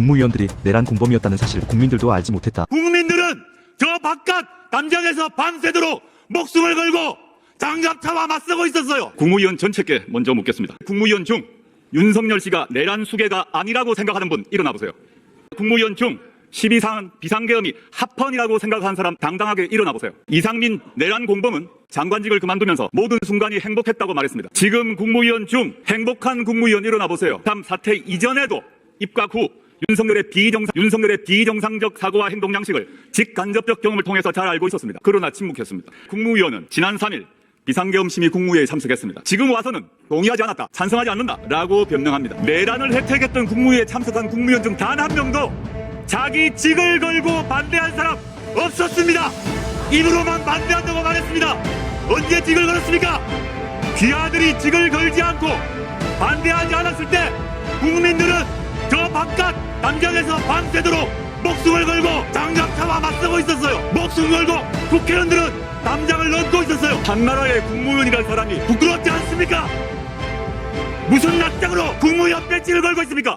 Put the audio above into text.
국무위원들이 내란 공범이었다는 사실 국민들도 알지 못했다. 국민들은 저 바깥 담장에서 밤새도록 목숨을 걸고 장갑 차와 맞서고 있었어요. 국무위원 전체께 먼저 묻겠습니다. 국무위원 중 윤석열 씨가 내란 수계가 아니라고 생각하는 분 일어나 보세요. 국무위원 중 12상 비상계엄이 합헌이라고 생각하는 사람 당당하게 일어나 보세요. 이상민 내란 공범은 장관직을 그만두면서 모든 순간이 행복했다고 말했습니다. 지금 국무위원 중 행복한 국무위원 일어나 보세요. 참 사태 이전에도 입각 후 윤석열의 비정상, 윤석열의 비정상적 사고와 행동 양식을 직간접적 경험을 통해서 잘 알고 있었습니다. 그러나 침묵했습니다. 국무위원은 지난 3일 비상계엄 심의 국무회에 참석했습니다. 지금 와서는 동의하지 않았다, 찬성하지 않는다라고 변명합니다. 내란을 혜택했던 국무회에 참석한 국무위원 중 단 한 명도 자기 직을 걸고 반대한 사람 없었습니다. 입으로만 반대한다고 말했습니다. 언제 직을 걸었습니까? 귀하들이 직을 걸지 않고 반대하지 않았을 때 국민들은 저 바깥 밤새도록 목숨을 걸고 장갑차와 맞서고 있었어요. 목숨 걸고 국회의원들은 담장을 넘고 있었어요. 한나라의 국무위원이라는 사람이 부끄럽지 않습니까? 무슨 낙장으로 국무위원 배지를 걸고 있습니까?